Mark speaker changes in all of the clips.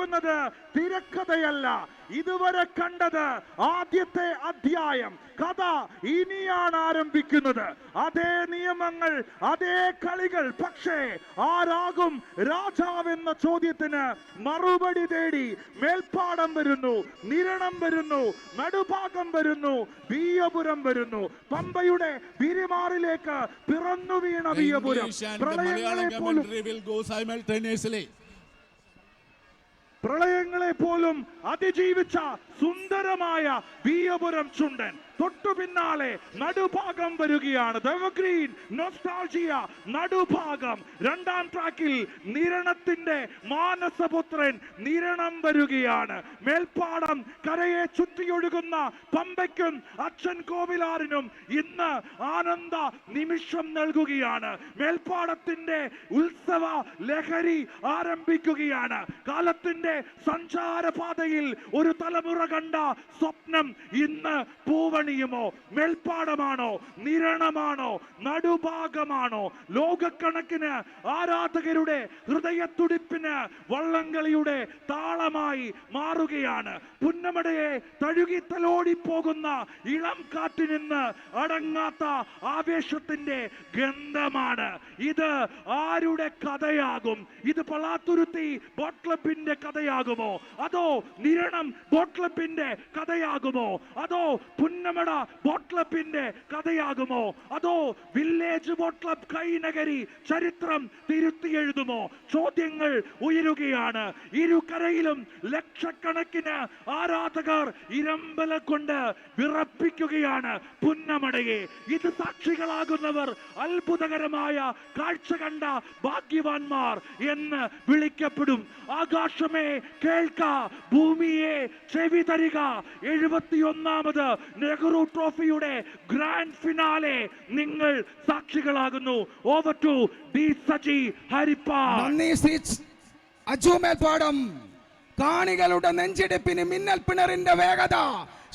Speaker 1: പോകുന്നത് തിരക്കഥയല്ല. ഇതുവരെ കണ്ടത് ആദ്യത്തെ അധ്യായം. കഥ ഇനിയാണ് ആരംഭിക്കുന്നത്. അതേ നിയമങ്ങൾ അതേ കളികൾ. പക്ഷേ ആരാകും രാജാവെന്ന ചോദ്യത്തിന് മറുപടി തേടി മേൽപ്പാടം വരുന്നു നിരണം വരുന്നു നടുഭാഗം വരുന്നു ബീയപുരം വരുന്നു. പമ്പയുടെ പിരിമാറിലേക്ക് പിറന്നു വീണ
Speaker 2: ബീയപുരം.
Speaker 1: പ്രളയങ്ങളെ പോലും പ്രളയങ്ങളെ പോലും അതിജീവിച്ച സുന്ദരമായ വീയപുരം ചുണ്ടൻ. തൊട്ടു പിന്നാലെ നടുഭാഗം വരികയാണ്. ദേവഗ്രീൻ നൊസ്റ്റാൾജിയ നടുഭാഗം. രണ്ടാം ട്രാക്കിൽ നിരണത്തിന്റെ മാനസപുത്രൻ നിരണം വരികയാണ്. മേൽപ്പാടം കരയെ ചുറ്റിയൊഴുകുന്ന പമ്പയ്ക്കും അച്ഛൻ കോവിലാറിനും ഇന്ന് ആനന്ദ നിമിഷം നൽകുകയാണ്. മേൽപ്പാടത്തിന്റെ ഉത്സവ ലഹരി ആരംഭിക്കുകയാണ്. കാലത്തിന്റെ സഞ്ചാരപാതയിൽ ഒരു തലമുറ കണ്ട സ്വപ്നം ഇന്ന് പൂവണിയുമോ മേൽപ്പാടമാണോ? നിരണമാണോ? നടുഭാഗമാണോ? ലോകക്കണക്കിന് ആരാധകരുടെ ഹൃദയത്തുടിപ്പിന് വള്ളംകളിയുടെ താളമായി മാറുകയാണ്. പുന്നമടയെ തഴുകി തലോടിപ്പോകുന്ന ഇളം കാറ്റിൽ നിന്ന് അടങ്ങാത്ത ആവേശത്തിന്റെ ഗന്ധമാണ്. ഇത് ആരുടെ കഥയാകും? ഇത് പളാത്തുരുത്തി ബോട്ട് ക്ലബിന്റെ കഥയാകുമോ? അതോ നിരണം ബോട്ട് ക്ലബിന്റെ കഥയാകുമോ? അതോ പുന്നമട ബോട്ട് ക്ലബിന്റെ കഥയാകുമോ? അതോ വില്ലേജ് ബോട്ട് ക്ലബ് കൈനഗരി ചരിത്രം തിരുത്തി എഴുതുമോ ചോദ്യങ്ങൾ ഉയരുകയാണ്. ഇരുകരയിലും ലക്ഷക്കണക്കിന് ആരാധകർ ഇരമ്പല കൊണ്ട് വിറപ്പിക്കുകയാണ്. പുന്നമടയെ. ഇത് സാക്ഷികളാകുന്നവർ അത്ഭുതകരമായ കാഴ്ച കണ്ട ഭാഗ്യവാൻമാർ എന്ന് വിളിക്കപ്പെടും. ആകാശമേ കേൾക്ക ഭൂമിയെ ചെവി തരിക എഴുപത്തിയൊന്നാമത് നെഹ്റു ട്രോഫിയുടെ ഗ്രാൻഡ് ഫിനാലെ നിങ്ങൾ സാക്ഷികളാകുന്നു. ഓവർ ടു ഡി സജി ഹരിപ്പാ
Speaker 3: നന്ദി അജു മേൽപ്പാടം. കാണികളുടെ നെഞ്ചിടിപ്പിന് മിന്നൽ പിണറിന്റെ വേഗത.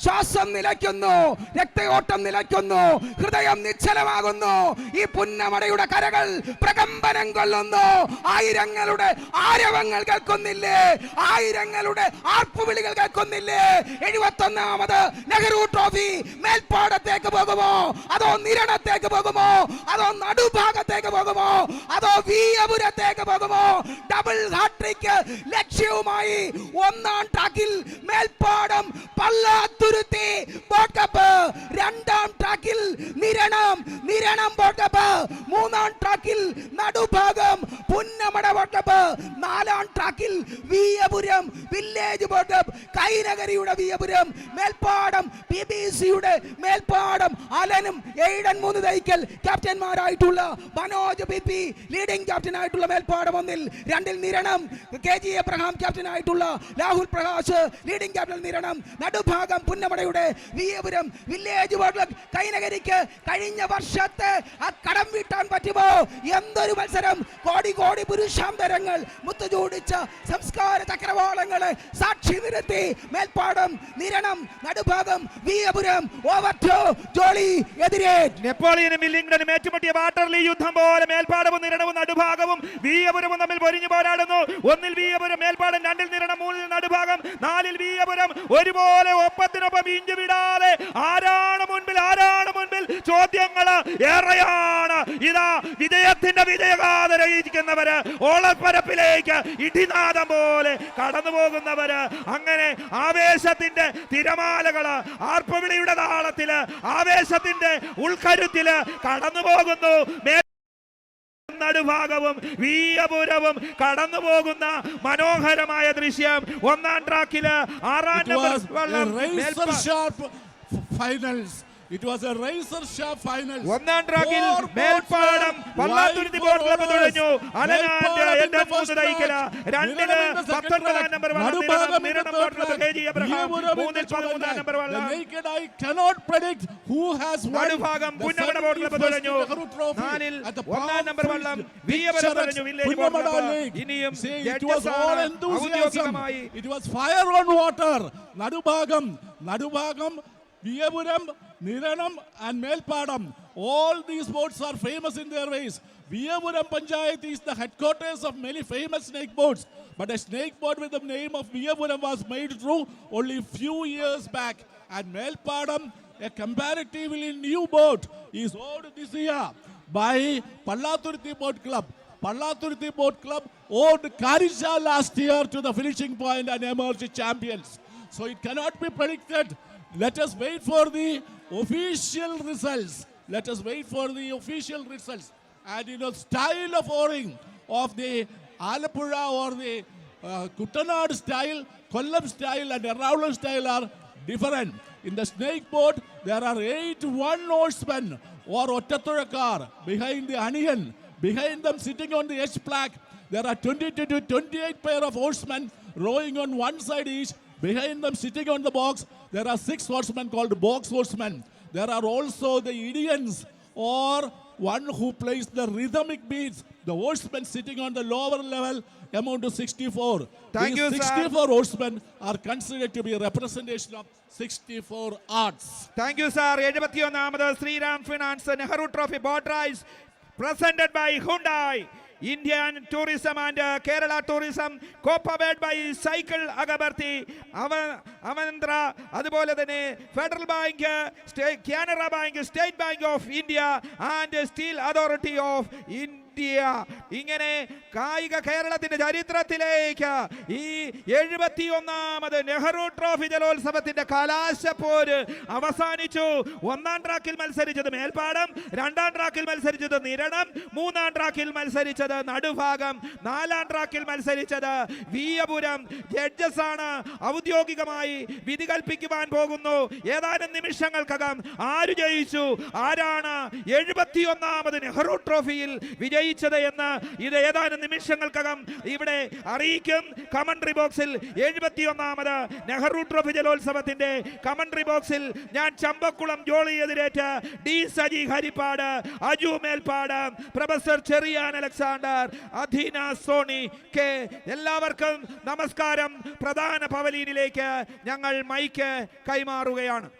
Speaker 3: ശ്വാസം നിലയ്ക്കുന്നു രക്തയോട്ടം നിലയ്ക്കുന്നു ഹൃദയം നിശ്ചലമാകുന്നു. ഈ പുന്നമടയുടെ കരകൾ പ്രകമ്പനം കൊള്ളുന്നു. ആയിരങ്ങളുടെ ആരവങ്ങൾ കേൾക്കുന്നില്ലേ? ആയിരങ്ങളുടെ ആർപ്പുവിളികൾ കേൾക്കുന്നില്ലേ? എഴുപത്തൊന്നാമത് നെഹ്റു ട്രോഫി മേൽപ്പാടത്തേക്ക് പോകുമോ? അതോ നിരണത്തേക്ക് പോകുമോ? അതോ നടുഭാഗത്തേക്ക് പോകുമോ? അതോ വീയപുരത്തേക്ക് പോകുമോ? ഡബിൾ ഹാട്രിക്ക് ലക്ഷ്യവുമായി ഒന്നാം ട്രാക്കിൽ മേൽപ്പാടം പള്ളാത്തുരുത്തി ബോട്ടപ്പ്. രണ്ടാം ട്രാക്കിൽ നിരണം നിരണം ബോട്ടപ്പ്. മൂന്നാം ട്രാക്കിൽ നടുഭാഗം പുന്നമട ബോട്ടപ്പ്. നാലാം ട്രാക്കിൽ വിയപുരം വില്ലേജ് ബോട്ടപ്പ്. കൈനഗരിയുടെ വിയപുരം മേൽപ്പാടം പി ബി സിയുടെ മേൽപ്പാടം. അലനും എയ്ഡൻ മൂന്ന് തൈക്കൽ ക്യാപ്റ്റന്മാരായിട്ടുള്ള മനോജ് പി പി ലീഡിംഗ് ക്യാപ്റ്റനായിട്ടുള്ള മേൽപ്പാടം ഒന്നിൽ രണ്ടിൽ Niranam K G Abraham captain ആയിട്ടുള്ള രാഹുൽ പ്രകാശ് ലീഡിംഗ് ക്യാപിറ്റൽ നിരണം. നടുഭാഗം പുന്നമടയുടെ വിയപുരം വില്ലേജ് ബോർഡ് കൈനകരിക്ക് കഴിഞ്ഞ വർഷത്തെ ആ കടം വീട്ടാൻ പറ്റുമോ? എന്തൊരു മത്സരം? കോടി കോടി പുരുഷാന്തരങ്ങൾ മുത്തുചൂടിച്ച സംസ്കാര ചക്രവാളങ്ങളെ സാക്ഷി നിരത്തി Melppadam Niranam. Nadubhagam Viyapuram over to Jolly എതിരെ.
Speaker 4: നെപ്പോളിയനും വില്ലിംഗ്ടണും ഏറ്റുമുട്ടിയ വാട്ടർലി യുദ്ധം പോലെ മേൽപ്പാടവും നിരണവും നടുഭാഗവും വിയപുരവും തമ്മിൽ പൊരിഞ്ഞു പോരാടുന്നു. ഒന്നിൽ വിയപുരം മേൽപ്പാടം രണ്ടിൽ നിരണം. മൂന്നിൽ നടുഭാഗം നാലിൽ വീയപുരം ഒരുപോലെ ഒപ്പത്തിനൊപ്പം ഇഞ്ചു വിടാതെ ആരാണ് മുൻപിൽ ആരാണ് മുൻപിൽ? ചോദ്യങ്ങൾ ഏറെയാണ്. ഇതാ വിജയത്തിന്റെ വിജയഗാഥ ഓളപ്പരപ്പിലേക്ക് ഇടിനാദം പോലെ കടന്നു പോകുന്നവര്. അങ്ങനെ ആവേശത്തിന്റെ തിരമാലകൾ ആർപ്പവിളിയുടെ താളത്തിൽ ആവേശത്തിന്റെ ഉൾക്കരുത്തിൽ കടന്നു പോകുന്നു. നടുഭാഗവും വീയപുരവും കടന്നു പോകുന്ന മനോഹരമായ ദൃശ്യം. ഒന്നാം ട്രാക്കിൽ ആറാം number
Speaker 2: was It was a razor sharp finals.
Speaker 4: ഒന്നാം ട്രാക്കിൽ മേൽപ്പാടം പള്ളാത്തുരുത്തി
Speaker 2: owners.
Speaker 4: തുഴഞ്ഞു
Speaker 2: in
Speaker 4: എന്റെ മൂന്ന് തൈക്കല
Speaker 2: second
Speaker 4: പത്തൊൻപതാം.
Speaker 2: Number Nadubhagam Nadubhagam Viyapuram, Niranam and Melpadam. All these boats are famous in their ways. Viyapuram Panchayat is the headquarters of many famous snake boats. But a snake boat with the name of Viyapuram was made true only few years back. And Melpadam, a comparatively new boat, is owned this year by Pallaturthi Boat Club. Pallaturthi Boat Club owed Karisha last year to the finishing point and emerged champions. So it cannot be predicted let us wait for the official results. Let us wait for the official results. And you know, style of oaring of the Alapura or the uh, Kuttanad style, Kollam style, and Ernakulam style are different. In the snake boat, there are eight one oarsmen or Ottathurakkar behind the Aniyan. Behind them, sitting on the H plaque, there are 22 to 28 pair of horsemen rowing on one side each. Behind them, sitting on the box, there are six horsemen called box horsemen. There are also the Indians or one who plays the rhythmic beats. The horsemen sitting on the lower level amount to 64.
Speaker 4: Thank
Speaker 2: These
Speaker 4: you, sir.
Speaker 2: 64 horsemen are considered to be a representation of 64 arts.
Speaker 4: Thank you sir എഴുപത്തിയൊന്നാമത് Shriram Finance Nehru Trophy Boat Race presented by Hyundai Indian tourism and Kerala tourism കോപ്പവേഡ് by cycle അഗബർത്തി അവ അവന്ത്ര അതുപോലെ തന്നെ Federal Bank Canara Bank State Bank of India and Steel Authority of India ഇങ്ങനെ കായിക കേരളത്തിന്റെ ചരിത്രത്തിലേക്ക് ഈ എഴുപത്തി ഒന്നാമത് നെഹ്റു ട്രോഫി ജലോത്സവത്തിന്റെ കലാശപ്പോര് അവസാനിച്ചു. ഒന്നാം ട്രാക്കിൽ മത്സരിച്ചത് മേൽപ്പാടം രണ്ടാം ട്രാക്കിൽ മത്സരിച്ചത് നിരണം മൂന്നാം ട്രാക്കിൽ മത്സരിച്ചത് നടുഭാഗം നാലാം ട്രാക്കിൽ മത്സരിച്ചത് വീയപുരം. ജഡ്ജസ് ആണ് ഔദ്യോഗികമായി വിധി കൽപ്പിക്കുവാൻ പോകുന്നു. ഏതാനും നിമിഷങ്ങൾക്കകം ആര് ജയിച്ചു? ആരാണ് എഴുപത്തിയൊന്നാമത് നെഹ്റു ട്രോഫിയിൽ വിജയിച്ചത് എന്ന് ഇത് ഏതാനും നിമിഷങ്ങൾക്കകം ഇവിടെ അറിയിക്കും. കമൻട്രി ബോക്സിൽ എഴുപത്തി ഒന്നാമത് നെഹ്റു ട്രോഫി ജലോത്സവത്തിന്റെ കമൻട്രി ബോക്സിൽ ഞാൻ Champakulam Jolly എതിരേറ്റ് D Saji Haripad Aju Melpad professor Cherian Alexander അധീന സോണി കെ. എല്ലാവർക്കും നമസ്കാരം. പ്രധാന പവലീനിലേക്ക് ഞങ്ങൾ മൈക്ക് കൈമാറുകയാണ്.